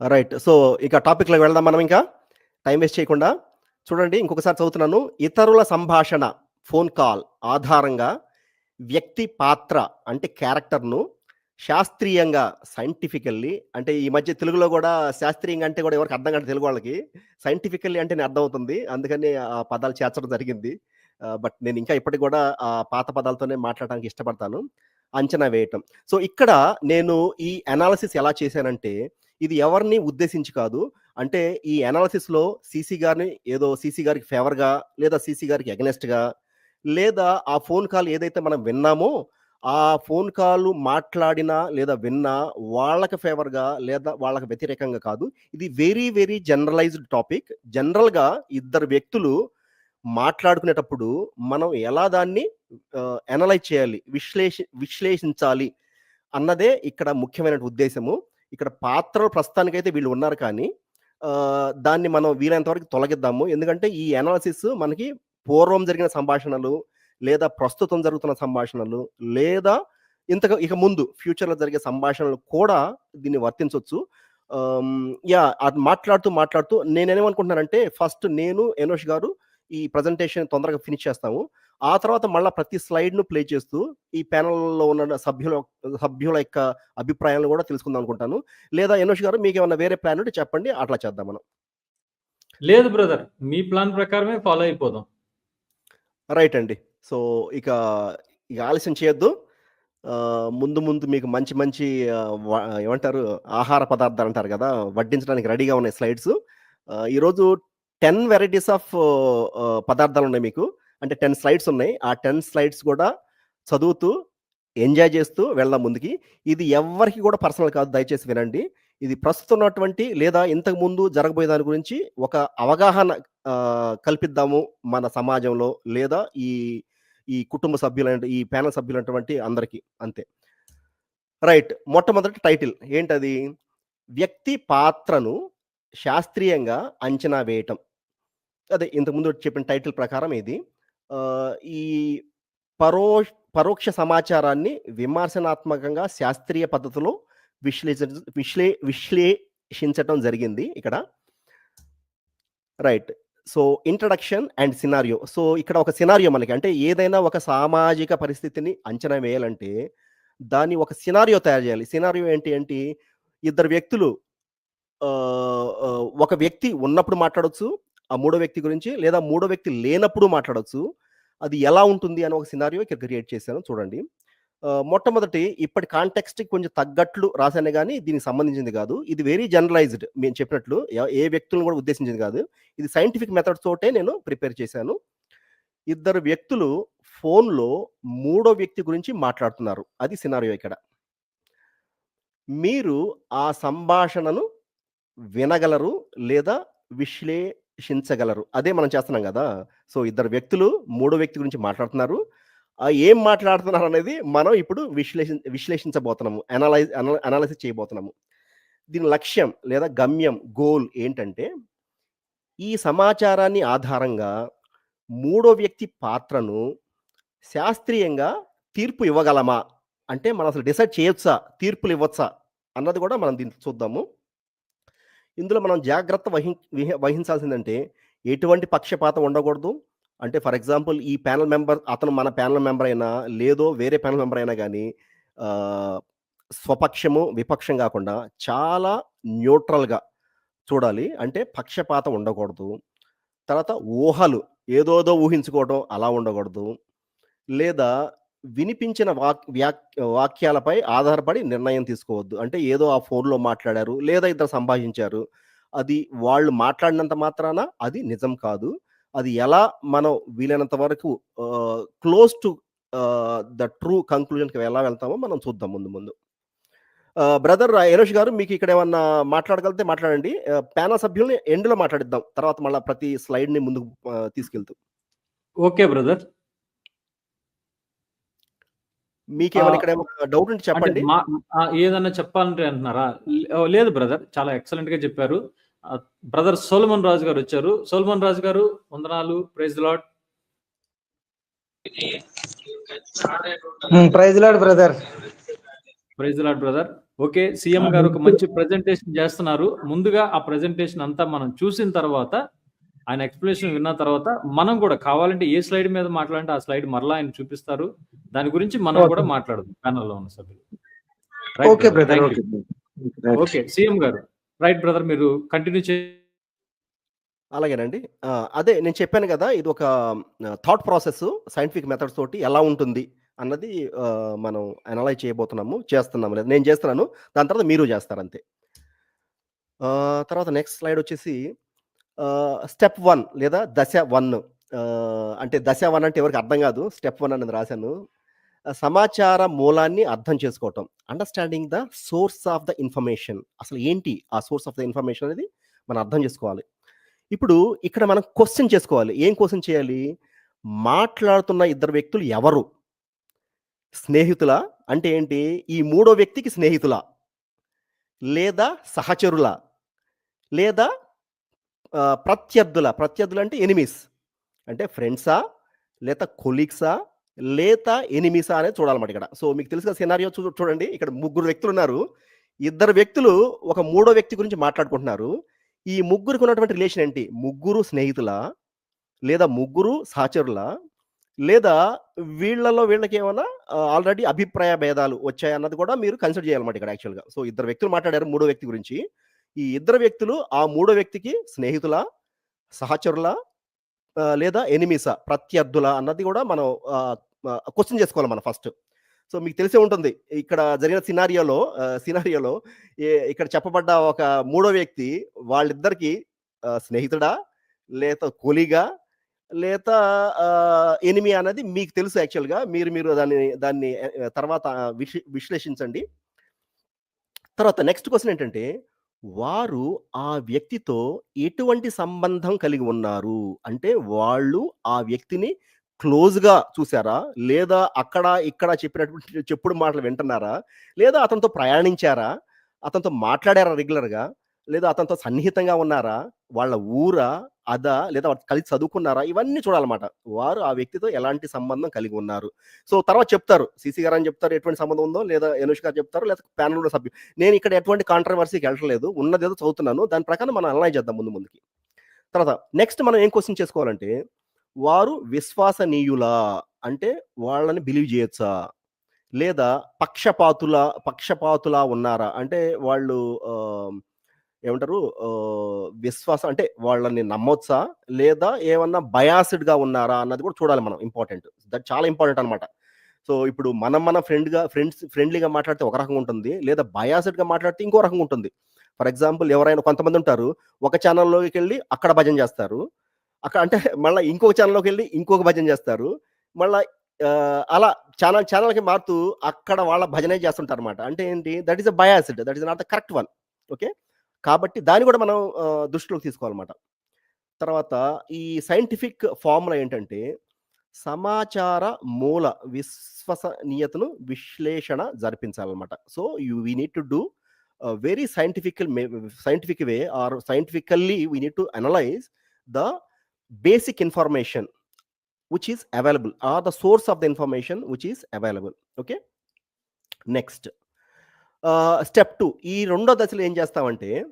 Right. So, ఇక టాపిక్‌లోకి వెళ్దాం మనం ఇంకా. టైం వేస్ట్ చేయకుండా. చూడండి ఇంకొకసారి చదువుతున్నాను. ఇతరుల సంభాషణ, ఫోన్ కాల్ ఆధారంగా వ్యక్తి పాత్ర అంటే క్యారెక్టర్‌ను శాస్త్రీయంగా సైంటిఫికల్లీ అంటే ఈ మధ్య తెలుగులో కూడా శాస్త్రీయంగా అంటే కూడా ఎవరికి అర్థం కాదు తెలుగు వాళ్ళకి. సైంటిఫికల్లీ అంటే నేను అర్థమవుతుంది. అందుకని ఆ పదాలు చేర్చడం జరిగింది. బట్ నేను ఇంకా ఇప్పటికి కూడా ఆ పాత పదాలతోనే మాట్లాడటానికి ఇష్టపడతాను. అంచనా వేయటం. సో, ఇక్కడ నేను ఈ అనాలిసిస్ ఎలా చేశానంటే, ఇది ఎవరిని ఉద్దేశించి కాదు. అంటే ఈ అనాలిసిస్‌లో సీసీ గారిని ఏదో సీసీ గారికి ఫేవర్‌గా లేదా సీసీ గారికి అగైనెస్ట్‌గా లేదా ఆ ఫోన్ కాల్ ఏదైతే మనం విన్నామో, ఆ ఫోన్ కాల్ మాట్లాడినా లేదా విన్నా వాళ్ళకి ఫేవర్‌గా లేదా వాళ్ళకి వ్యతిరేకంగా కాదు. ఇది వెరీ వెరీ జనరలైజ్డ్ టాపిక్. జనరల్‌గా ఇద్దరు వ్యక్తులు మాట్లాడుకునేటప్పుడు మనం ఎలా దాన్ని అనలైజ్ చేయాలి, విశ్లేష విశ్లేషించాలి అన్నదే ఇక్కడ ముఖ్యమైన ఉద్దేశము ఇక్కడ పాత్రలు ప్రస్తుతానికైతే వీళ్ళు ఉన్నారు కానీ దాన్ని మనం వీలైనంత వరకు తొలగిద్దాము. ఎందుకంటే ఈ అనాలిసిస్ మనకి పూర్వం జరిగిన సంభాషణలు లేదా ప్రస్తుతం జరుగుతున్న సంభాషణలు లేదా ఇంతకు ఇక ముందు ఫ్యూచర్‌లో జరిగే సంభాషణలు కూడా దీన్ని వర్తించవచ్చు యా అది మాట్లాడుతూ మాట్లాడుతూ నేనేమనుకుంటున్నానంటే ఫస్ట్ నేను, ఎనోష్ గారు ఈ ప్రెజెంటేషన్ తొందరగా ఫినిష్ చేస్తాము. ఆ తర్వాత మళ్ళా ప్రతి స్లైడ్‌ను ప్లే చేస్తూ ఈ ప్యానెల్‌లో ఉన్న సభ్యుల సభ్యుల యొక్క అభిప్రాయాలను గూడా తెలుసుకుందాం అనుకుంటాను. లేదా ఎనోష్ గారు మీకేమన్నా వేరే ప్లాన్ ఉంటే చెప్పండి. అట్లా చేద్దాం మనం. లేదు బ్రదర్. మీ ప్లాన్ ప్రకారమే ఫాలో అయిపోదాం. రైట్ అండి. సో, ఇక, ఇక ఆలస్యం చేయొద్దు. ముందు ముందు మీకు మంచి మంచి ఏమంటారు ఆహార పదార్థాలు అంటారు గదా! వడ్డించడానికి రెడీగా ఉన్నాయి స్లైడ్స్. ఈరోజు 10 వెరైటీస్ ఆఫ్ పదార్థాలు ఉన్నాయి మీకు. అంటే 10 స్లైడ్స్ ఉన్నాయి. ఆ 10 స్లైడ్స్ కూడా చదువుతూ, ఎంజాయ్ చేస్తూ వెళ్దాం ముందుకి. ఇది ఎవరికి కూడా పర్సనల్ కాదు దయచేసి వినండి. ఇది ప్రస్తుతం ఉన్నటువంటి లేదా ఇంతకు ముందు జరగబోయే దాని గురించి ఒక అవగాహన కల్పిద్దాము మన సమాజంలో లేదా ఈ, ఈ కుటుంబ సభ్యులైన ఈ ప్యానల్ సభ్యులైనటువంటి అందరికీ అంతే. రైట్. మొట్టమొదటి టైటిల్ ఏంటది? వ్యక్తి పాత్రను శాస్త్రీయంగా అంచనా వేయటం. అదే ఇంతకుముందు చెప్పిన టైటిల్ ప్రకారం ఇది. ఈ పరోష్ పరోక్ష సమాచారాన్ని విమర్శనాత్మకంగా శాస్త్రీయ పద్ధతిలో విశ్లేషించ విశ్లే విశ్లేషించటం జరిగింది ఇక్కడ. Right. So, introduction and scenario. So, ఇక్కడ ఒక సినారియో మనకి అంటే ఏదైనా ఒక సామాజిక పరిస్థితిని అంచనా వేయాలంటే దాన్ని ఒక సినారియో తయారు చేయాలి. సినారియో ఏంటి ఏంటి? ఇద్దరు వ్యక్తులు ఒక వ్యక్తి ఉన్నప్పుడు మాట్లాడొచ్చు. ఆ మూడో వ్యక్తి గురించి లేదా మూడో వ్యక్తి లేనప్పుడు మాట్లాడొచ్చు. అది ఎలా ఉంటుంది అని ఒక సినారియో ఇక్కడ క్రియేట్ చేశాను చూడండి. మొట్టమొదటి ఇప్పటి కాంటెక్స్ట్‌కి కొంచెం తగ్గట్లు రాశానే కానీ దీనికి సంబంధించింది కాదు. ఇది వెరీ జనరలైజ్డ్ మేము చెప్పినట్లు ఏ వ్యక్తులను కూడా ఉద్దేశించింది కాదు. ఇది సైంటిఫిక్ మెథడ్స్ తోటే నేను ప్రిపేర్ చేశాను. ఇద్దరు వ్యక్తులు ఫోన్‌లో మూడో వ్యక్తి గురించి మాట్లాడుతున్నారు. అది సినారియో ఇక్కడ. మీరు ఆ సంభాషణను వినగలరు లేదా విశ్లేషించగలరు. అదే మనం చేస్తున్నాం కదా సో, ఇద్దరు వ్యక్తులు మూడో వ్యక్తి గురించి మాట్లాడుతున్నారు. ఏం ఏం మాట్లాడుతున్నారనేది మనం ఇప్పుడు విశ్లేషిం విశ్లేషించబోతున్నాము. అనలైజ్ అనాలిసిస్ చేయబోతున్నాము. దీని లక్ష్యం లేదా గమ్యం, గోల్ ఏంటంటే ఈ సమాచారాన్ని ఆధారంగా మూడో వ్యక్తి పాత్రను శాస్త్రీయంగా తీర్పు ఇవ్వగలమా? అంటే మనం అసలు డిసైడ్ చేయొచ్చా? తీర్పులు ఇవ్వచ్చా అన్నది కూడా మనం దీంట్లో చూద్దాము. ఇందులో మనం జాగ్రత్త వహిం వహించాల్సిందంటే ఎటువంటి పక్షపాతం ఉండకూడదు. అంటే ఫర్ ఎగ్జాంపుల్ ఈ ప్యానల్ మెంబర్ అతను మన ప్యానల్ మెంబర్ అయినా, లేదో వేరే ప్యానల్ మెంబర్ అయినా కానీ స్వపక్షము, విపక్షం కాకుండా చాలా న్యూట్రల్‌గా చూడాలి. అంటే పక్షపాతం ఉండకూడదు. తర్వాత ఊహలు ఏదోదో ఊహించుకోవడం అలా ఉండకూడదు. లేదా వినిపించిన వాక్ వ్యాక్ వాక్యాలపై ఆధారపడి నిర్ణయం తీసుకోవద్దు. అంటే ఏదో ఆ ఫోన్‌లో మాట్లాడారు. లేదా ఇద్దరు సంభాషించారు. అది వాళ్ళు మాట్లాడినంత మాత్రాన అది నిజం కాదు. అది ఎలా మనం వీలైనంత వరకు క్లోజ్ టు ద ట్రూ కంక్లూజన్‌కి ఎలా వెళ్తామో మనం చూద్దాం ముందు ముందు. బ్రదర్ ఎరోష్ గారు మీకు ఇక్కడ ఏమన్నా మాట్లాడగలిగితే మాట్లాడండి. ఆహ్, సభ్యుల్ని ఎండ్‌లో మాట్లాడిద్దాం. తర్వాత మళ్ళీ ప్రతి స్లైడ్‌ని ముందుకు తీసుకెళ్తూ. Okay brother. మీకేమైనా ఇక్కడ డౌట్ ఉంటే చెప్పండి. ఏదన్నా చెప్పాలంటే అంటున్నారా? లేదు బ్రదర్. చాలా ఎక్సలెంట్‌గా చెప్పారు. ఆహ్, బ్రదర్ సోలమన్ రాజు గారు వచ్చారు. సోలమన్ రాజు గారు వందనాలు. Praise the lord. Hmm. Praise lord brother. Praise the lord brother. Okay. CM! Garu ఒక మంచి ప్రెజెంటేషన్ చేస్తున్నారు. ముందుగా ఆ ప్రెజెంటేషన్ అంతా మనం చూసిన తర్వాత, ఆయన ఎక్స్‌ప్లనేషన్ విన్న తర్వాత, మనం కూడా కావాలంటే ఏ స్లైడ్ మీద మాట్లాడాలంటే ఆ స్లైడ్ మరలా ఆయన చూపిస్తారు. దాని గురించి మనం. కూడా మాట్లాడదాం ప్యానెల్‌లో ఉన్న సభ్యులు. Okay brother. CM garu. Right brother మీరు కంటిన్యూ చే అలాగేనండి. అదే నేను చెప్పాను గదా! ఇదొక ఆహ్, థాట్ ప్రాసెస్ సైంటిఫిక్ మెథడ్స్ తోటి ఎలా ఉంటుంది అన్నది మనం అనలైజ్ చేయబోతున్నాము. చేస్తున్నాము. లేదా నేను చేస్తున్నాను. దాని తర్వాత మీరు చేస్తారంతే. ఆహ్, తర్వాత నెక్స్ట్ స్లైడ్ వచ్చేసి స్టెప్ వన్ లేదా దశ వన్ అంటే దశ వన్ అంటే ఎవరికి అర్థం కాదు స్టెప్ వన్ అనేది రాశాను. సమాచార మూలాన్ని అర్థం చేసుకోవటం. Understanding the source of the information. అసలు ఏంటి ఆ సోర్స్ ఆఫ్ ద ఇన్ఫర్మేషన్ అనేది మనం అర్థం చేసుకోవాలి. ఇప్పుడు ఇక్కడ మనం క్వశ్చన్ చేసుకోవాలి. ఏం క్వశ్చన్ చేయాలి? మాట్లాడుతున్న ఇద్దరు వ్యక్తులు ఎవరు? స్నేహితుల అంటే ఏంటి? ఈ మూడో వ్యక్తికి స్నేహితుల లేదా సహచరుల లేదా ప్రత్యర్థుల ప్రత్యర్థులు అంటే ఎనిమీస్. అంటే ఫ్రెండ్సా? లేత కొలీగ్సా? లేత ఎనిమీసా అనేది చూడాలన్నమాట ఇక్కడ. సో, మీకు తెలుసు కదా సినారియో చూ చూడండి. ఇక్కడ ముగ్గురు వ్యక్తులు ఉన్నారు ఇద్దరు వ్యక్తులు ఒక మూడో వ్యక్తి గురించి మాట్లాడుకుంటున్నారు. ఈ ముగ్గురికి ఉన్నటువంటి రిలేషన్ ఏంటి? ముగ్గురు స్నేహితుల లేదా ముగ్గురు సహచరుల లేదా వీళ్ళలో వీళ్ళకి ఏమైనా ఆల్రెడీ అభిప్రాయ భేదాలు వచ్చాయన్నది కూడా మీరు కన్సిడర్ చేయాలన్నమాట ఇక్కడ యాక్చువల్‌గా. సో, ఇద్దరు వ్యక్తులు మాట్లాడారు మూడో వ్యక్తి గురించి. ఈ ఇద్దరు వ్యక్తులు ఆ మూడో వ్యక్తికి స్నేహితులా? సహచరుల లేదా ఎనిమీసా? ప్రత్యర్థుల అన్నది కూడా మనం క్వశ్చన్ చేసుకోవాలి మనం ఫస్ట్. సో, మీకు తెలిసే ఉంటుంది. ఇక్కడ జరిగిన సినారియోలో సినారియోలో ఇక్కడ చెప్పబడ్డ ఒక మూడో వ్యక్తి వాళ్ళిద్దరికీ స్నేహితుడా? లేత కూలీగా లేత ఎనిమి అనేది మీకు తెలుసు యాక్చువల్‌గా. మీరు మీరు దాన్ని దాన్ని తర్వాత విశ్లే విశ్లేషించండి. తర్వాత నెక్స్ట్ క్వశ్చన్ ఏంటంటే, వారు ఆ వ్యక్తితో ఎటువంటి సంబంధం కలిగి ఉన్నారు? అంటే వాళ్ళు ఆ వ్యక్తిని క్లోజ్‌గా చూసారా? లేదా అక్కడ, ఇక్కడ చెప్పినటువంటి చెప్పుడు మాటలు వింటున్నారా? లేదా అతనితో ప్రయాణించారా? అతనితో మాట్లాడారా రెగ్యులర్‌గా? లేదా అతనితో సన్నిహితంగా ఉన్నారా? వాళ్ళ ఊరా? అదా? లేదా కలిసి చదువుకున్నారా? ఇవన్నీ చూడాలన్నమాట. వారు ఆ వ్యక్తితో ఎలాంటి సంబంధం కలిగి ఉన్నారు. సో, తర్వాత చెప్తారు. సీసీ అని చెప్తారు ఎటువంటి సంబంధం ఉందో, లేదా యనుష్ గారు చెప్తారు, లేదా ప్యానెల్‌లో సభ్యులు. నేను ఇక్కడ ఎటువంటి కాంట్రోవర్సీకి వెళ్ళట్లేదు ఉన్నదేదో చదువుతున్నాను. దాని ప్రకారం మనం అనలైజ్ చేద్దాం ముందు ముందుకి. తర్వాత నెక్స్ట్ మనం ఏం క్వశ్చన్ చేసుకోవాలంటే, వారు విశ్వాసనీయులా అంటే వాళ్ళని బిలీవ్ చేయొచ్చా? లేదా పక్షపాతులా పక్షపాతులా ఉన్నారా? అంటే వాళ్ళు ఏమంటారు? విశ్వాసం అంటే వాళ్ళని నమ్మొచ్చా? లేదా ఏమన్నా బయాసిడ్గా ఉన్నారా? అన్నది కూడా చూడాలి మనం ఇంపార్టెంట్. దట్ చాలా ఇంపార్టెంట్ అనమాట సో, ఇప్పుడు మనం మన ఫ్రెండ్‌గా ఫ్రెండ్స్ ఫ్రెండ్లీగా మాట్లాడితే ఒక రకంగా ఉంటుంది. లేదా బయాసిడ్గా మాట్లాడితే ఇంకో రకంగా ఉంటుంది. ఫర్ ఎగ్జాంపుల్ ఎవరైనా కొంతమంది ఉంటారు. ఒక ఛానల్లోకి వెళ్ళి అక్కడ భజన చేస్తారు. అక్కడ అంటే మళ్ళీ ఇంకొక ఛానెల్‌లోకెళ్ళి ఇంకొక భజన చేస్తారు. మళ్ళీ అలా ఛానల్ ఛానల్కి మారుతూ అక్కడ వాళ్ళ భజనే చేస్తుంటారన్నమాట. అంటే ఏంటి? That is a biased that is not the correct one. Okay. కాబట్టి దాన్ని కూడా మనం దృష్టిలోకి తీసుకోవాలన్నమాట. తర్వాత ఈ సైంటిఫిక్ ఫార్ములా ఏంటంటే, సమాచార మూల విశ్వసనీయతను విశ్లేషణ జరిపించాలన్నమాట. So, you we need to do very scientifical may scientific way or scientifically we need to analyse the basic information which is available or the source of the information which is available. Okay. Next step two ఈ రెండో దశలో ఏం చేస్తామంటే,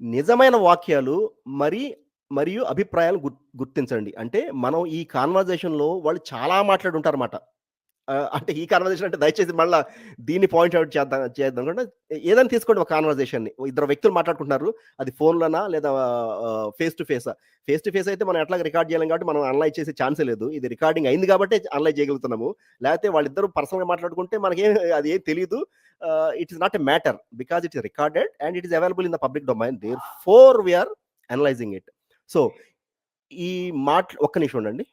నిజమైన వాక్యాలు మరి మరియు అభిప్రాయాలు గుర్ గుర్తించండి. అంటే మనం ఈ కాన్వర్జేషన్లో వాళ్ళు చాలా మాట్లాడుంటారన్నమాట. అంటే ఈ కాన్వర్జేషన్ అంటే దయచేసి మళ్ళా దీన్ని పాయింట్ అవుట్ చేద్దాం చేద్దాం కాకుండా ఏదైనా తీసుకోండి ఒక కాన్వర్జేషన్ని ఇద్దరు వ్యక్తులు మాట్లాడుకుంటున్నారు. అది ఫోన్‌లోనా లేదా ఫేస్ టు ఫేసా? ఫేస్ టు ఫేస్ అయితే మనం ఎట్లా రికార్డ్ చేయలేం కాబట్టి మనం అనలైజ్ చేసే ఛాన్సే లేదు. ఇది రికార్డింగ్ అయింది కాబట్టి అనలైజ్ చేయగలుగుతున్నాము. లేకపోతే వాళ్ళిద్దరు పర్సనల్‌గా మాట్లాడుకుంటే మనకేం అది ఏం తెలియదు it is not a matter because it's recorded and it is available in the public domain. Therefore we are analysing it. So, ఈ మాట్ ఒక్క నిమిషం ఉండండి.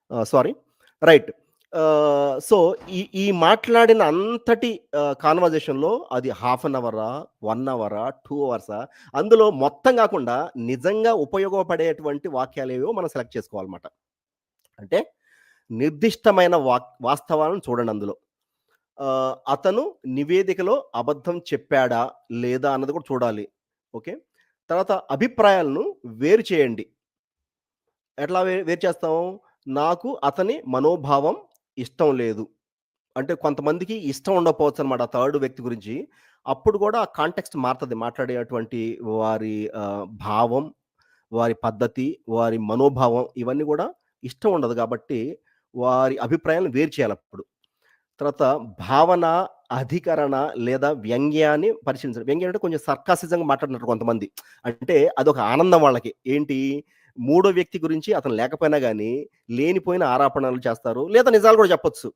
ఆహ్, సారీ. రైట్. సో, ఈ ఈ మాట్లాడిన అంతటి కాన్వర్జేషన్లో అది హాఫ్ అన్ అవరా? వన్ అవరా? టూ అవర్సా? అందులో మొత్తం కాకుండా నిజంగా ఉపయోగపడేటువంటి వాక్యాలేవో మనం సెలెక్ట్ చేసుకోవాలన్నమాట. అంటే నిర్దిష్టమైన వాక్ వాస్తవాలను చూడండి అందులో. అతను నివేదికలో అబద్ధం చెప్పాడా? లేదా? అన్నది కూడా చూడాలి. ఓకే. తర్వాత అభిప్రాయాలను వేరు చేయండి. ఎట్లా వేరు చేస్తాము నాకు అతని మనోభావం ఇష్టం లేదు. అంటే కొంతమందికి ఇష్టం ఉండకపోవచ్చు అనమాట థర్డ్ వ్యక్తి గురించి. అప్పుడు కూడా ఆ కాంటెక్స్ట్ మారుతుంది మాట్లాడేటువంటి వారి భావం, వారి పద్ధతి, వారి మనోభావం ఇవన్నీ కూడా ఇష్టం ఉండదు కాబట్టి వారి అభిప్రాయాలను వేరు చేయాలి అప్పుడు తర్వాత భావన, అధికరణ లేదా వ్యంగ్యాన్ని పరిశీలించడం వ్యంగ్యం అంటే కొంచెం సర్కాసిజంగా మాట్లాడినట్టు కొంతమంది. అంటే అదొక ఆనందం వాళ్ళకి. ఏంటి మూడో వ్యక్తి గురించి అతను లేకపోయినా కానీ లేనిపోయిన ఆరోపణలు చేస్తారు. లేదా నిజాలు కూడా చెప్పొచ్చు.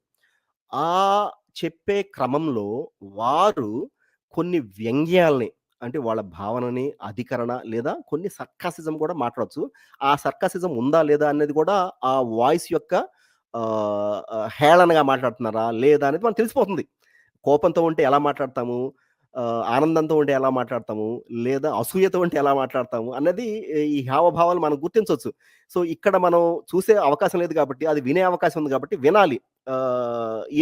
ఆ చెప్పే క్రమంలో వారు కొన్ని వ్యంగ్యాల్ని అంటే వాళ్ళ భావనని, అధికరణ లేదా కొన్ని సర్కాసిజం కూడా మాట్లాడచ్చు ఆ సర్కాసిజం ఉందా? లేదా? అనేది కూడా ఆ వాయిస్ యొక్క హేళనగా మాట్లాడుతున్నారా? లేదా? అనేది మనం తెలిసిపోతుంది. కోపంతో ఉంటే ఎలా మాట్లాడతాము? ఆనందంతో ఉంటే ఎలా మాట్లాడతాము? లేదా అసూయతో ఉంటే ఎలా మాట్లాడతాము? అన్నది ఈ హావభావాలు మనం గుర్తించవచ్చు సో, ఇక్కడ మనం చూసే అవకాశం లేదు కాబట్టి అది వినే అవకాశం ఉంది కాబట్టి వినాలి.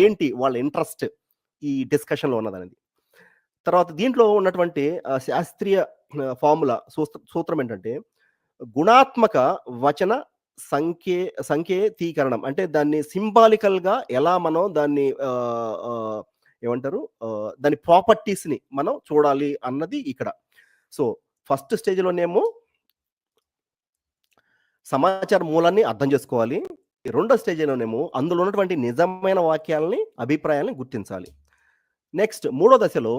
ఏంటి వాళ్ళ ఇంట్రెస్ట్ ఈ డిస్కషన్‌లో ఉన్నదనేది. తర్వాత దీంట్లో ఉన్నటువంటి శాస్త్రీయ ఫార్ములా సూత్ర సూత్రం ఏంటంటే, గుణాత్మక వచన సంకే సంకేతీకరణం. అంటే దాన్ని సింబాలికల్‌గా ఎలా మనం దాన్ని ఏమంటారు? దాని ప్రాపర్టీస్‌ని మనం చూడాలి అన్నది ఇక్కడ. సో, ఫస్ట్ స్టేజ్‌లోనేమో సమాచార మూలాన్ని అర్థం చేసుకోవాలి రెండో స్టేజ్‌లోనేమో అందులో ఉన్నటువంటి నిజమైన వాక్యాలని, అభిప్రాయాల్ని గుర్తించాలి. నెక్స్ట్ మూడో దశలో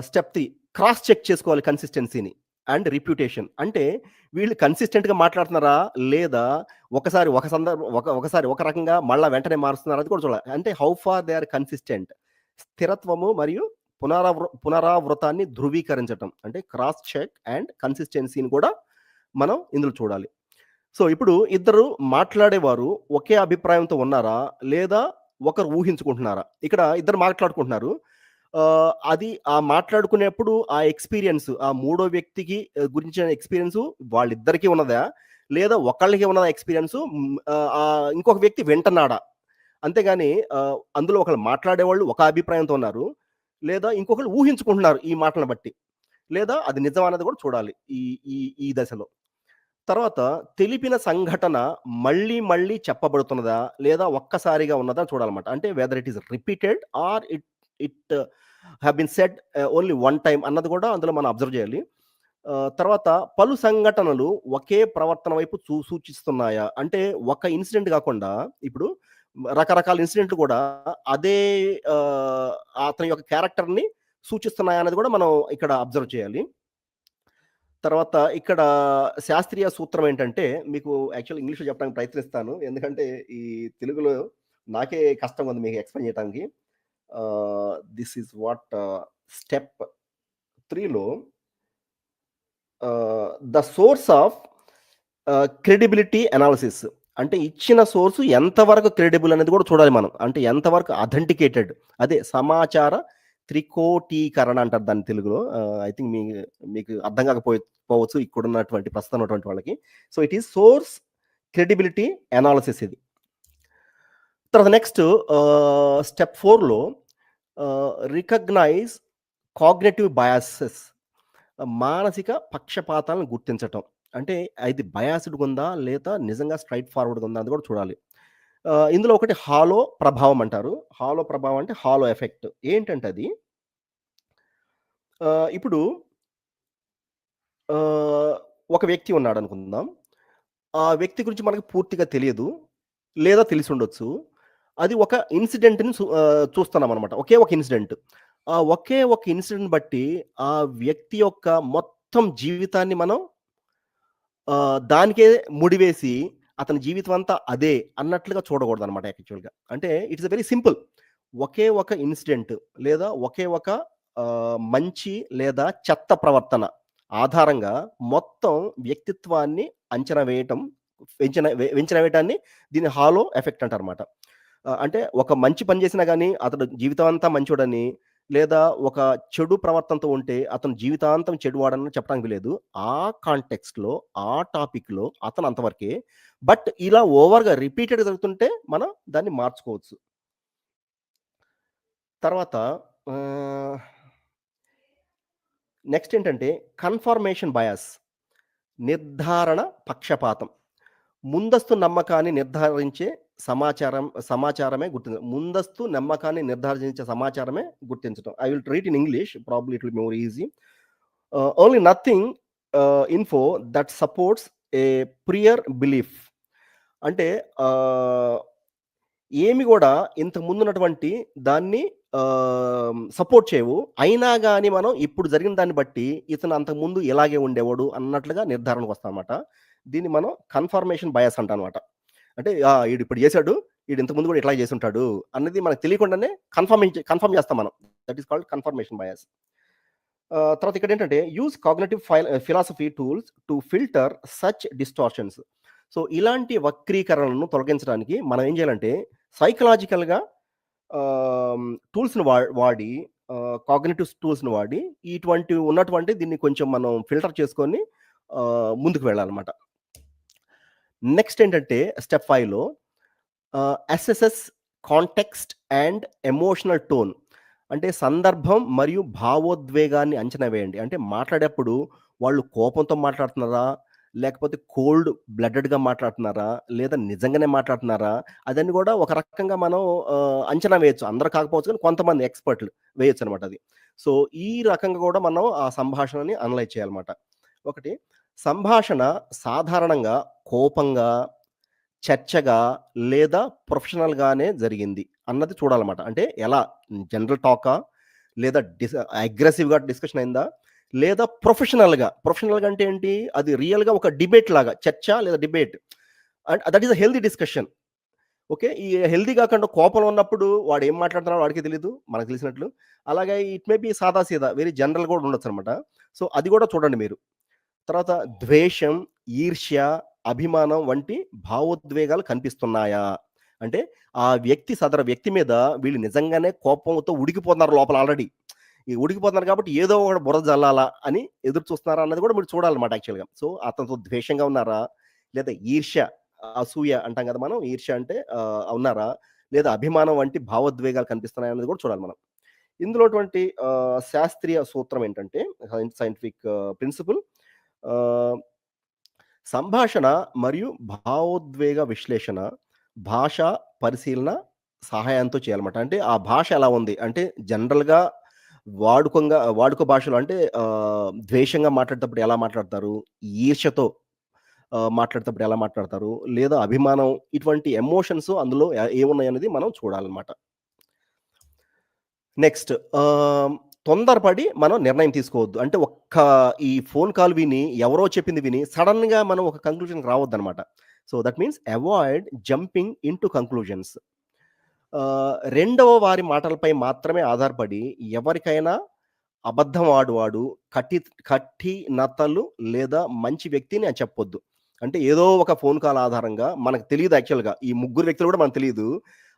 స్టెప్ త్రీ క్రాస్ చెక్ చేసుకోవాలి కన్సిస్టెన్సీని అండ్ రిప్యుటేషన్. అంటే వీళ్ళు కన్సిస్టెంట్‌గా మాట్లాడుతున్నారా? లేదా ఒకసారి ఒక సందర్భం ఒక ఒకసారి ఒక రకంగా మళ్ళీ వెంటనే మారుస్తున్నారా? అది కూడా చూడాలి. అంటే how far they are consistent. స్థిరత్వము మరియు పునరావృ పునరావృతాన్ని ధృవీకరించడం అంటే క్రాస్ చెక్ అండ్ కన్సిస్టెన్సీని కూడా మనం ఇందులో చూడాలి. సో, ఇప్పుడు ఇద్దరు మాట్లాడేవారు ఒకే అభిప్రాయంతో ఉన్నారా? లేదా ఒకరు ఊహించుకుంటున్నారా? ఇక్కడ ఇద్దరు మాట్లాడుకుంటున్నారు. అది ఆ మాట్లాడుకునేప్పుడు ఆ ఎక్స్‌పీరియన్స్ ఆ మూడో వ్యక్తికి గురించిన ఎక్స్‌పీరియన్సు వాళ్ళిద్దరికీ ఉన్నదా? లేదా ఒకళ్ళకి ఉన్నదా ఎక్స్‌పీరియన్సు? ఇంకొక వ్యక్తి వింటన్నాడా? అంతేగాని అందులో ఒకళ్ళు మాట్లాడేవాళ్ళు ఒక అభిప్రాయంతో ఉన్నారు. లేదా ఇంకొకళ్ళు ఊహించుకుంటున్నారు ఈ మాటలను బట్టి. లేదా అది నిజం అన్నది కూడా చూడాలి. ఈ ఈ ఈ దశలో. తర్వాత తెలిపిన సంఘటన మళ్ళీ మళ్ళీ చెప్పబడుతున్నదా? లేదా ఒక్కసారిగా ఉన్నదా చూడాలన్నమాట. అంటే whether it is repeated or it it have been said only one time అన్నది కూడా అందులో మనం అబ్జర్వ్ చేయాలి. తర్వాత పలు సంఘటనలు ఒకే ప్రవర్తన వైపు సూ సూచిస్తున్నాయా? అంటే ఒక ఇన్సిడెంట్ కాకుండా ఇప్పుడు రకరకాల ఇన్సిడెంట్లు కూడా అదే అతని యొక్క క్యారెక్టర్‌ని సూచిస్తున్నాయా అనేది కూడా మనం ఇక్కడ అబ్జర్వ్ చేయాలి. తర్వాత ఇక్కడ శాస్త్రీయ సూత్రం ఏంటంటే, మీకు యాక్చువల్ ఇంగ్లీష్‌లో చెప్పడానికి ప్రయత్నిస్తాను. ఎందుకంటే ఈ తెలుగులో నాకే కష్టం ఉంది మీకు ఎక్స్‌ప్లెయిన్ చేయడానికి దిస్ ఈస్ వాట్ స్టెప్ త్రీలో the source of credibility analysis. అంటే ఇచ్చిన సోర్సు ఎంతవరకు క్రెడిబుల్ అనేది కూడా చూడాలి మనం. అంటే ఎంతవరకు అథెంటికేటెడ్. అదే సమాచార త్రికోటీకరణ అంటారు దాని తెలుగులో. Uh, ఐ థింక్ మీ మీకు అర్థం కాకపోవచ్చు ఇక్కడ ఇక్కడున్నటువంటి ప్రస్తుతం ఉన్నటువంటి వాళ్ళకి. So, it is source credibility analysis ఇది. తర్వాత నెక్స్ట్ స్టెప్ ఫోర్లో రికగ్నైజ్ కాగ్నేటివ్ బయాసెస్. మానసిక పక్షపాతాలను గుర్తించటం. అంటే అది బయాసిడ్గా ఉందా? లేదా నిజంగా స్ట్రైట్ ఫార్వర్డ్‌గా ఉందా? అది కూడా చూడాలి. ఇందులో ఒకటి హాలో ప్రభావం అంటారు. హాలో ప్రభావం అంటే హాలో ఎఫెక్ట్. ఏంటంటే అది ఇప్పుడు ఒక వ్యక్తి ఉన్నాడు అనుకుందాం ఆ వ్యక్తి గురించి మనకు పూర్తిగా తెలియదు. లేదా తెలిసి ఉండొచ్చు అది ఒక ఇన్సిడెంట్‌ని చూస్తున్నాం అనమాట ఒకే ఒక ఇన్సిడెంట్. ఆ ఒకే ఒక ఇన్సిడెంట్ బట్టి ఆ వ్యక్తి యొక్క మొత్తం జీవితాన్ని మనం దానికే ముడివేసి అతని జీవితం అంతా అదే అన్నట్లుగా చూడకూడదనమాట యాక్చువల్‌గా. అంటే ఇట్స్ అ వెరీ సింపుల్. ఒకే ఒక ఇన్సిడెంట్ లేదా ఒకే ఒక మంచి లేదా చెత్త ప్రవర్తన ఆధారంగా మొత్తం వ్యక్తిత్వాన్ని అంచనా వేయటం వెంచిన వెంచిన వేయటాన్ని దీని హాలో ఎఫెక్ట్ అంటారన్నమాట. అంటే ఒక మంచి పని చేసినా కానీ అతడు జీవితం అంతా మంచోడని, లేదా ఒక చెడు ప్రవర్తనతో ఉంటే అతను జీవితాంతం చెడువాడని చెప్పడానికి లేదు. ఆ కాంటెక్స్ట్‌లో, ఆ టాపిక్‌లో అతను అంతవరకే. బట్ ఇలా ఓవర్‌గా రిపీటెడ్ జరుగుతుంటే మనం దాన్ని మార్చుకోవచ్చు. తర్వాత ఆహ్ నెక్స్ట్ ఏంటంటే కన్ఫర్మేషన్ బయాస్. నిర్ధారణ పక్షపాతం. ముందస్తు నమ్మకాన్ని నిర్ధారించే సమాచారం సమాచారమే గుర్తించడం ముందస్తు నమ్మకాన్ని నిర్ధారించే సమాచారమే గుర్తించడం I will write in English probably it will more easy only nothing info that supports a prior belief అంటే uh, ఏమి కూడా ఇంతకు ముందు ఉన్నటువంటి దాన్ని uh, సపోర్ట్ చేయవు. అయినా కానీ మనం ఇప్పుడు జరిగిన దాన్ని బట్టి ఇతను అంతకుముందు ఇలాగే ఉండేవాడు అన్నట్లుగా నిర్ధారణకు వస్తామన్నమాట. దీన్ని మనం కన్ఫర్మేషన్ బయాస్ అంట అనమాట అంటే వీడు ఈడు ఇప్పుడు చేశాడు వీడు ఇంతకుముందు కూడా ఇట్లా చేసి ఉంటాడు అన్నది మనకు తెలియకుండానే కన్ఫర్మ్ కన్ఫర్మ్ చేస్తాం మనం. That is called confirmation bias తర్వాత ఇక్కడ ఏంటంటే use cognitive philosophy tools to filter such distortions so ఇలాంటి వక్రీకరణలను తొలగించడానికి మనం ఏం చేయాలంటే సైకలాజికల్గా టూల్స్ని వా వాడి కాగ్నేటివ్ టూల్స్ని వాడి ఇటువంటి ఉన్నటువంటి దీన్ని కొంచెం మనం ఫిల్టర్ చేసుకొని ముందుకు వెళ్ళాలన్నమాట. నెక్స్ట్ ఏంటంటే స్టెప్ ఫైవ్లో SSS context and emotional tone. అంటే సందర్భం మరియు భావోద్వేగాన్ని అంచనా వేయండి. అంటే మాట్లాడేప్పుడు వాళ్ళు కోపంతో మాట్లాడుతున్నారా? లేకపోతే కోల్డ్ బ్లడెడ్గా మాట్లాడుతున్నారా? లేదా నిజంగానే మాట్లాడుతున్నారా? అదని కూడా ఒక రకంగా మనం అంచనా వేయచ్చు. అందరూ కాకపోవచ్చు కానీ కొంతమంది ఎక్స్పర్ట్లు వేయచ్చు అనమాట అది. సో ఈ రకంగా కూడా మనం ఆ సంభాషణని అనలైజ్ చేయాలన్నమాట. ఒకటి సంభాషణ సాధారణంగా కోపంగా చర్చగా లేదా ప్రొఫెషనల్గానే జరిగింది అన్నది చూడాలన్నమాట. అంటే ఎలా? జనరల్ టాకా? లేదా డిస్ అగ్రెసివ్గా డిస్కషన్ అయిందా? లేదా ప్రొఫెషనల్గా? ప్రొఫెషనల్గా అంటే ఏంటి? అది రియల్గా ఒక డిబేట్ లాగా చర్చ లేదా debate. And that is a healthy discussion. Okay? ఈ హెల్దీ కాకుండా కోపం ఉన్నప్పుడు వాడు ఏం మాట్లాడుతున్నాడో వాడికి తెలియదు మనకు తెలిసినట్లు. అలాగే ఇట్ మే బి సాదా సీదా వెరీ జనరల్ కూడా ఉండొచ్చు అనమాట సో అది కూడా చూడండి మీరు. తర్వాత ద్వేషం ఈర్ష్య అభిమానం వంటి భావోద్వేగాలు కనిపిస్తున్నాయా? అంటే ఆ వ్యక్తి సదర వ్యక్తి మీద వీళ్ళు నిజంగానే కోపంతో ఉడికిపోతున్నారు లోపల ఆల్రెడీ. ఈ ఉడికిపోతున్నారు కాబట్టి ఏదో ఒకటి బురద జల్లాలా అని ఎదురు చూస్తున్నారా అన్నది కూడా మీరు చూడాలన్నమాట యాక్చువల్గా. సో అతనితో ద్వేషంగా ఉన్నారా? లేదా ఈర్ష్య అసూయ అంటాం కదా మనం ఈర్ష్య అంటే ఉన్నారా? లేదా అభిమానం వంటి భావోద్వేగాలు కనిపిస్తున్నాయి అనేది కూడా చూడాలి మనం. ఇందులో అటువంటి శాస్త్రీయ సూత్రం ఏంటంటే సైంటిఫిక్ ప్రిన్సిపల్ సంభాషణ మరియు భావోద్వేగ విశ్లేషణ భాష పరిశీలన సహాయంతో చేయాలన్నమాట. అంటే ఆ భాష ఎలా ఉంది? అంటే జనరల్గా వాడుకంగా వాడుక భాషలో అంటే ద్వేషంగా మాట్లాడేటప్పుడు ఎలా మాట్లాడతారు? ఈర్షతో మాట్లాడేటప్పుడు ఎలా మాట్లాడతారు? లేదా అభిమానం ఇటువంటి ఎమోషన్స్ అందులో ఏమున్నాయనేది ఏమున్నాయి అనేది మనం చూడాలన్నమాట. నెక్స్ట్ తొందరపడి మనం నిర్ణయం తీసుకోవద్దు. అంటే ఒక్క ఈ ఫోన్ కాల్ విని ఎవరో చెప్పింది విని సడన్గా మనం ఒక కంక్లూజన్ రావద్దు అనమాట so that means avoid jumping into conclusions రెండవ వారి మాటలపై మాత్రమే ఆధారపడి ఎవరికైనా అబద్ధం ఆడువాడు కట్టి కఠినతలు లేదా మంచి వ్యక్తిని అని చెప్పొద్దు. అంటే ఏదో ఒక ఫోన్ కాల్ ఆధారంగా మనకు తెలియదు యాక్చువల్గా. ఈ ముగ్గురు వ్యక్తులు కూడా మనకు తెలియదు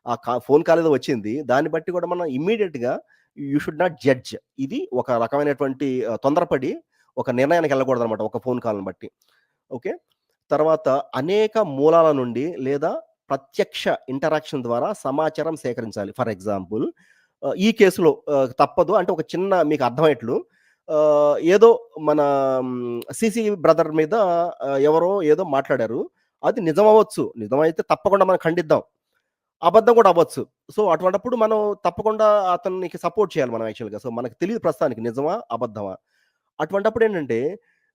ఆ కా ఫోన్ కాల్ ఏదో వచ్చింది. దాన్ని బట్టి కూడా మనం ఇమ్మీడియట్గా యూ షుడ్ నాట్ జడ్జ్. ఇది ఒక రకమైనటువంటి తొందరపడి ఒక నిర్ణయానికి వెళ్ళకూడదు అనమాట ఒక ఫోన్ కాల్ని బట్టి. ఓకే? తర్వాత అనేక మూలాల నుండి లేదా ప్రత్యక్ష ఇంటరాక్షన్ ద్వారా సమాచారం సేకరించాలి. ఫర్ ఎగ్జాంపుల్ ఈ కేసులో తప్పదు అంటే ఒక చిన్న మీకు అర్థమయ్యట్లు ఏదో మన సిసి బ్రదర్ మీద ఎవరో ఏదో మాట్లాడారు. అది నిజం అవ్వచ్చు నిజమైతే తప్పకుండా మనం ఖండిద్దాం. అబద్ధం కూడా అవ్వచ్చు. సో అటువంటిప్పుడు మనం తప్పకుండా అతనికి సపోర్ట్ చేయాలి మనం యాక్చువల్గా. సో మనకు తెలియదు ప్రస్తుతానికి నిజమా అబద్ధమా? అటువంటిప్పుడు ఏంటంటే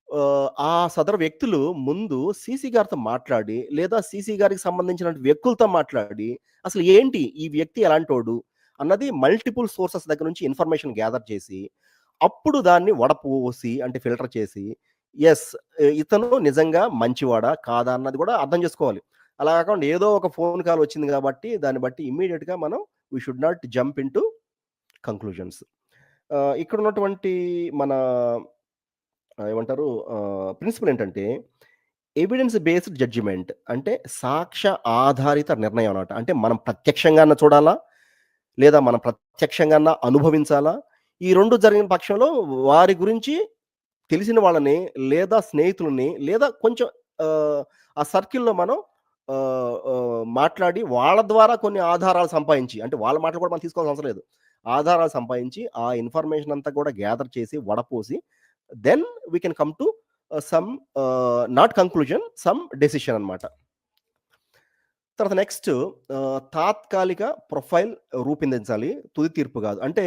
ఆ, ఆ సదరు వ్యక్తులు ముందు సీసీ గారితో మాట్లాడి లేదా సీసీ గారికి సంబంధించిన వ్యక్తులతో మాట్లాడి అసలు ఏంటి ఈ వ్యక్తి ఎలాంటోడు అన్నది మల్టిపుల్ సోర్సెస్ దగ్గర నుంచి ఇన్ఫర్మేషన్ గ్యాదర్ చేసి అప్పుడు దాన్ని వడపోసి అంటే ఫిల్టర్ చేసి ఎస్ ఇతను నిజంగా మంచివాడా కాదా అన్నది కూడా అర్థం చేసుకోవాలి. అలా కాకుండా ఏదో ఒక ఫోన్ కాల్ వచ్చింది కాబట్టి దాన్ని బట్టి ఇమ్మీడియట్గా మనం we should not jump into conclusions. ఇక్కడ ఉన్నటువంటి మన ఏమంటారు? ప్రిన్సిపల్ ఏంటంటే ఎవిడెన్స్ బేస్డ్ జడ్జిమెంట్ అంటే సాక్ష్య ఆధారిత నిర్ణయం అన్నమాట. అంటే మనం ప్రత్యక్షంగా చూడాలా? లేదా మనం ప్రత్యక్షంగా అనుభవించాలా? ఈ రెండు జరిగిన పక్షంలో వారి గురించి తెలిసిన వాళ్ళని లేదా స్నేహితులని లేదా కొంచెం ఆ, సర్కిల్లో మనం మాట్లాడి వాళ్ళ ద్వారా కొన్ని ఆధారాలు సంపాదించి అంటే వాళ్ళ మాటలు కూడా మనం తీసుకోవాల్సిన అవసరం లేదు. ఆధారాలు సంపాదించి ఆ ఇన్ఫర్మేషన్ అంతా కూడా గ్యాదర్ చేసి వడపోసి then we can come to some not conclusion some decision అనమాట తర్వాత నెక్స్ట్ తాత్కాలిక ప్రొఫైల్ రూపొందించాలి. తుది తీర్పు కాదు. అంటే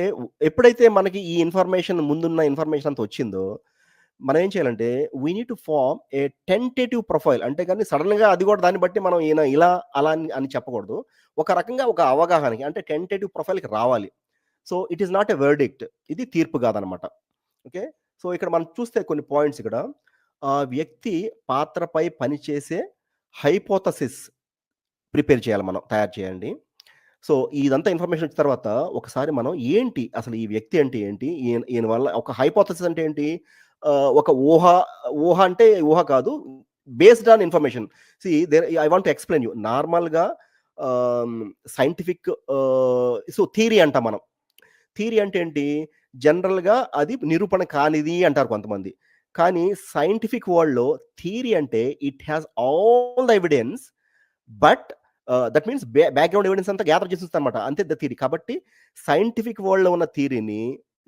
ఎప్పుడైతే మనకి ఈ ఇన్ఫర్మేషన్ ముందున్న ఇన్ఫర్మేషన్ అంతా వచ్చిందో, మనం ఏం చేయాలంటే we need to form a tentative profile. అంటే కానీ సడన్గా అది కూడా దాన్ని బట్టి మనం ఈయన ఇలా, అలా అని చెప్పకూడదు. ఒక రకంగా ఒక అవగాహనకి అంటే టెంటేటివ్ ప్రొఫైల్‌కి రావాలి. So, it is not a verdict ఇది తీర్పు కాదనమాట ఓకే. సో, ఇక్కడ మనం చూస్తే కొన్ని పాయింట్స్ ఇక్కడ. ఆ వ్యక్తి పాత్రపై పనిచేసే హైపోథసిస్ ప్రిపేర్ చేయాలి మనం. తయారు చేయండి. సో, ఇదంతా ఇన్ఫర్మేషన్ వచ్చిన తర్వాత ఒకసారి మనం ఏంటి అసలు ఈ వ్యక్తి అంటే ఏంటి? ఈయన ఈయన వల్ల ఒక హైపోథసిస్ అంటే ఏంటి? ఒక ఊహ ఊహ అంటే ఊహ కాదు. Based on information. See there I want to explain you. నార్మల్‌గా సైంటిఫిక్ సో, థియరీ అంట మనం. థీరీ అంటే ఏంటి? జనరల్‌గా అది నిరూపణ కానిది అంటారు కొంతమంది. కానీ సైంటిఫిక్ వరల్డ్‌లో థియరీ అంటే it has all the evidence but that means background evidence అంతా గ్యాదర్ చేసి అనమాట అంతే ద థియరీ. కాబట్టి సైంటిఫిక్ వరల్డ్‌లో ఉన్న థియరీని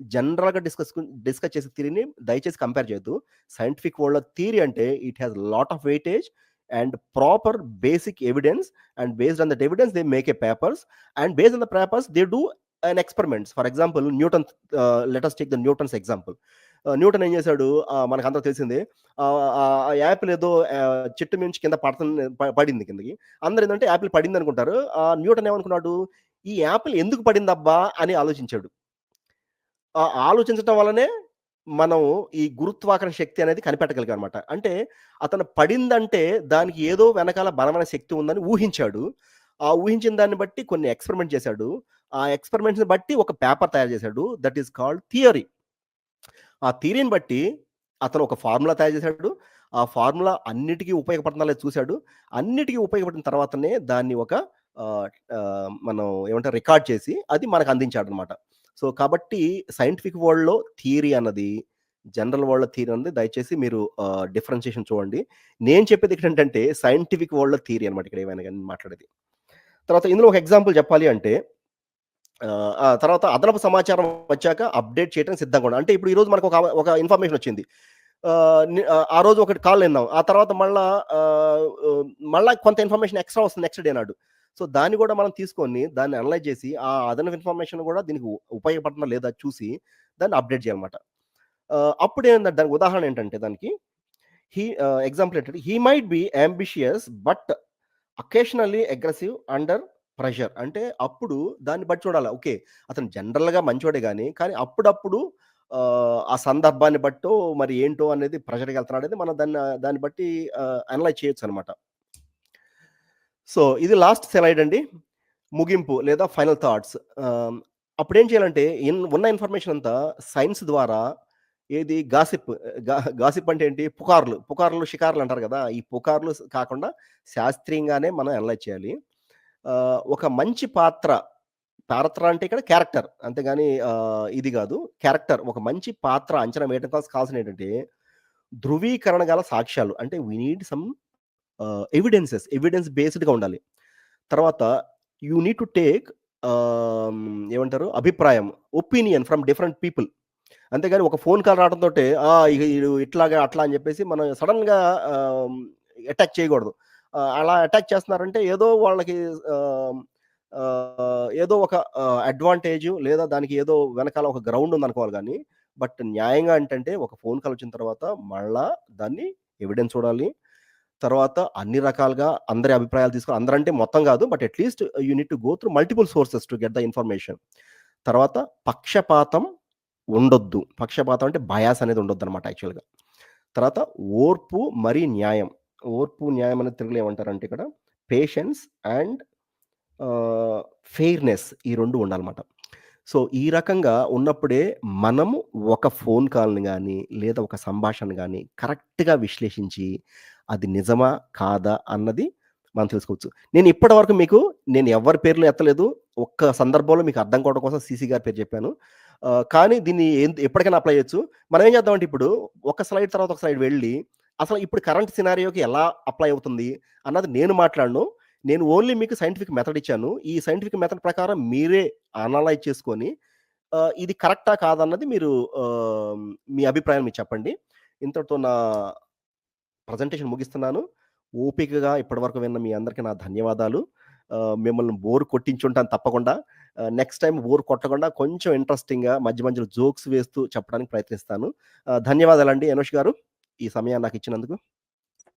జనరల్‌గా డిస్కస్ డిస్కస్ చేసే థియరీని దయచేసి కంపేర్ చేయొద్దు. సైంటిఫిక్ వరల్డ్‌లో థియరీ అంటే it has lot of weightage and proper basic evidence and based on that evidence they make a papers and based on the papers they do and experiments. For example Newton letters take the Newton's example. Newton ఏం చేశాడు? మనకు అంతా తెలిసిందే. ఆ Apple ఏదో చెట్టు మించి కింద పడుతుంది పడింది కిందకి. అందరూ ఏంటంటే యాపిల్ పడిందనుకుంటారు. అనుకుంటారు న్యూటన్ ఏమనుకున్నాడు? ఈ యాపిల్ ఎందుకు పడిందబ్బా! అని ఆలోచించాడు. ఆలోచించడం ఆలోచించటం వల్లనే మనం ఈ గురుత్వాకర్షణ శక్తి అనేది కనిపెట్టగలిగామనమాట. అంటే అతను పడిందంటే దానికి ఏదో వెనకాల బలమైన శక్తి ఉందని ఊహించాడు. ఆ ఊహించిన దాన్ని బట్టి కొన్ని ఎక్స్‌పెరిమెంట్ చేశాడు. ఆ ఎక్స్‌పెరిమెంట్స్‌ని బట్టి ఒక పేపర్ తయారు చేశాడు. That is called theory. ఆ థియరీని బట్టి అతను ఒక ఫార్ములా తయారు చేశాడు. ఆ ఫార్ములా అన్నిటికీ ఉపయోగపడుతుందా లేదో చూసాడు. అన్నిటికి ఉపయోగపడిన తర్వాతనే దాన్ని ఒక మనం ఏమంటారు రికార్డ్ చేసి అది మనకు అందించాడనమాట. సో, కాబట్టి సైంటిఫిక్ వరల్డ్‌లో థియరీ అన్నది, జనరల్ వరల్డ్ థియరీ అన్నది దయచేసి మీరు డిఫరెన్షియేషన్ చూడండి. నేను చెప్పేది ఇక్కడేంటంటే సైంటిఫిక్ వరల్డ్ థియరీ అనమాట ఇక్కడ ఏమైనా కానీ మాట్లాడేది. తర్వాత ఇందులో ఒక ఎగ్జాంపుల్ చెప్పాలి అంటే ఆ తర్వాత అదనపు సమాచారం వచ్చాక అప్డేట్ చేయడానికి సిద్ధంగా ఉండాలి. అంటే ఇప్పుడు ఈరోజు మనకు ఒక ఒక ఇన్ఫర్మేషన్ వచ్చింది. ఆ రోజు ఒకటి కాల్ విన్నాం. ఆ తర్వాత మళ్ళా మళ్ళీ కొంత ఇన్ఫర్మేషన్ ఎక్స్‌ట్రా వస్తుంది నెక్స్ట్ డే నాడు. సో, దాన్ని కూడా మనం తీసుకొని దాన్ని అనలైజ్ చేసి ఆ అదనపు ఇన్ఫర్మేషన్ కూడా దీనికి ఉ లేదా చూసి దాన్ని అప్డేట్ చేయాలన్నమాట. అప్పుడు ఏంటంటే దానికి ఉదాహరణ ఏంటంటే దానికి హీ ఎగ్జాంపుల్ ఏంటంటే he might be ambitious but occasionally aggressive under pressure. అంటే అప్పుడు దాన్ని బట్టి చూడాలి. ఓకే. అతను జనరల్‌గా మంచివాడే కానీ కానీ అప్పుడప్పుడు ఆ సందర్భాన్ని బట్టో మరి ఏంటో అనేది ప్రెషర్‌కి వెళ్తున్నాడనేది మనం దాన్ని దాన్ని బట్టి అనలైజ్ చేయొచ్చు అనమాట సో, ఇది లాస్ట్ స్లైడ్ అండి. ముగింపు లేదా ఫైనల్ థాట్స్. అప్పుడేం చేయాలంటే ఇన్ ఉన్న ఇన్ఫర్మేషన్ అంతా సైన్స్ ద్వారా ఏది గాసిప్గా గాసిప్ అంటే ఏంటి? పుకార్లు. పుకార్లు, షికార్లు అంటారు కదా ఈ పుకార్లు కాకుండా శాస్త్రీయంగానే మనం అనలైజ్ చేయాలి. ఒక మంచి పాత్ర, పాత్ర అంటే ఇక్కడ క్యారెక్టర్. అంతేగాని ఇది కాదు క్యారెక్టర్ ఒక మంచి పాత్ర అంచనా వేయడం కోసం కావాల్సినయేంటంటే ధృవీకరణ గల సాక్ష్యాలు. అంటే we need some evidences. Evidence బేస్డ్‌గా ఉండాలి. తర్వాత యూ నీడ్ టు టేక్ ఏమంటారు? అభిప్రాయం, ఒపీనియన్ ఫ్రమ్ డిఫరెంట్ పీపుల్. అంతేగాని ఒక ఫోన్ కాల్ రావడంతో ఇట్లాగా అట్లా అని చెప్పేసి మనం సడన్గా అటాక్ um, చేయకూడదు. Uh, అలా అటాక్ చేస్తున్నారంటే ఏదో వాళ్ళకి um, uh, ఏదో ఒక uh, అడ్వాంటేజ్ లేదా దానికి ఏదో వెనకాల ఒక గ్రౌండ్ ఉందనుకోవాలి కానీ బట్ న్యాయంగా ఏంటంటే ఒక ఫోన్ కాల్ వచ్చిన తర్వాత మళ్ళా దాన్ని ఎవిడెన్స్ చూడాలి. తర్వాత అన్ని రకాలుగా అందరి అభిప్రాయాలు తీసుకుని అందరంటే మొత్తం కాదు but at least you need to go through multiple sources to get the information. తర్వాత పక్షపాతం ఉండొద్దు. పక్షపాతం అంటే బయాస్ అనేది ఉండొద్దనమాట యాక్చువల్‌గా. తర్వాత ఓర్పు మరి న్యాయం. ఓర్పు, న్యాయం అనేది తెలుగులో ఏమంటారంటే ఇక్కడ పేషెన్స్ అండ్ ఫెయిర్‌నెస్ ఈ రెండు ఉండాలన్నమాట. సో, ఈ రకంగా ఉన్నప్పుడే మనము ఒక ఫోన్ కాల్‌ని గాని, లేదా ఒక సంభాషణ గాని కరెక్ట్‌గా విశ్లేషించి అది నిజమా? కాదా? అన్నది మనం తెలుసుకోవచ్చు. నేను ఇప్పటివరకు మీకు నేను ఎవ్వరి పేర్లు ఎత్తలేదు. ఒక్క సందర్భంలో మీకు అర్థం కావడం కోసం సీసీ గారి పేరు చెప్పాను. ఆహ్, కానీ దీన్ని ఎంత్ ఎప్పటికైనా అప్లై చేయొచ్చు. మనం ఏం చేద్దామంటే ఇప్పుడు ఒక స్లైడ్ తర్వాత ఒక స్లైడ్ వెళ్ళి అసలు ఇప్పుడు కరెంట్ సినారియోకి ఎలా అప్లై అవుతుంది అన్నది నేను మాట్లాడను. నేను ఓన్లీ మీకు సైంటిఫిక్ మెథడ్ ఇచ్చాను. ఈ సైంటిఫిక్ మెథడ్ ప్రకారం మీరే అనలైజ్ చేసుకొని ఇది కరెక్టా? కాదన్నది మీరు మీ అభిప్రాయం మీరు చెప్పండి. ఇంతటితో నా ప్రజెంటేషన్ ముగిస్తున్నాను. ఓపికగా ఇప్పటివరకు విన్న మీ అందరికీ నా ధన్యవాదాలు. మిమ్మల్ని బోర్ కొట్టించుంటాను తప్పకుండా. నెక్స్ట్ టైం బోర్ కొట్టకుండా కొంచెం ఇంట్రెస్టింగ్‌గా మధ్య మధ్యలో జోక్స్ వేస్తూ చెప్పడానికి ప్రయత్నిస్తాను. ధన్యవాదాలండి అనూష్ గారు. ఈ సమయాన్ని నాకిచ్చినందుకు.